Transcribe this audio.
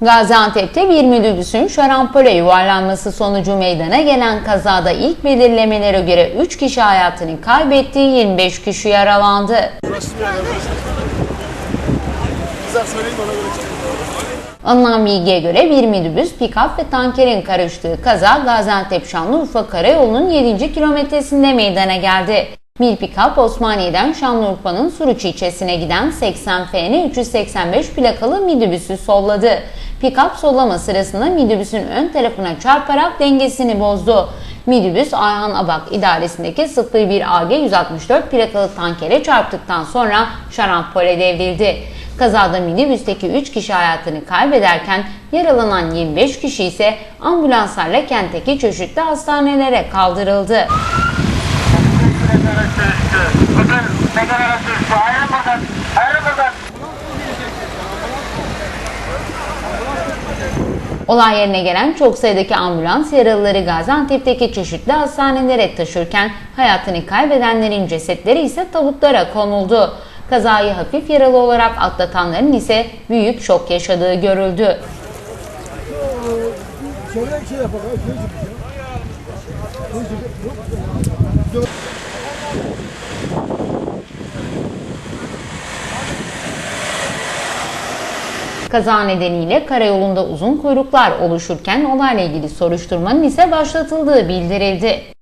Gaziantep'te bir minibüsün şarampole yuvarlanması sonucu meydana gelen kazada ilk belirlemelere göre 3 kişi hayatını kaybetti, 25 kişi yaralandı. Alınan bilgiye göre bir minibüs, pikap ve tankerin karıştığı kaza Gaziantep Şanlıurfa Karayolu'nun 7. kilometresinde meydana geldi. Bir pikap Osmaniye'den Şanlıurfa'nın Suruç ilçesine giden 80 FN 385 plakalı minibüsü solladı. Pikap sollama sırasında minibüsün ön tarafına çarparak dengesini bozdu. Minibüs Ayhan Abak idaresindeki 01 AG 164 plakalı tankere çarptıktan sonra şarampole devrildi. Kazada minibüsteki 3 kişi hayatını kaybederken yaralanan 25 kişi ise ambulanslarla kentteki çeşitli hastanelere kaldırıldı. Bakın Olay yerine gelen çok sayıdaki ambulans yaralıları Gaziantep'teki çeşitli hastanelere taşırken hayatını kaybedenlerin cesetleri ise tabutlara konuldu. Kazayı hafif yaralı olarak atlatanların ise büyük şok yaşadığı görüldü. Şöyle şey yapalım. Şöyle çıkıyor. Kaza nedeniyle karayolunda uzun kuyruklar oluşurken olayla ilgili soruşturmanın ise başlatıldığı bildirildi.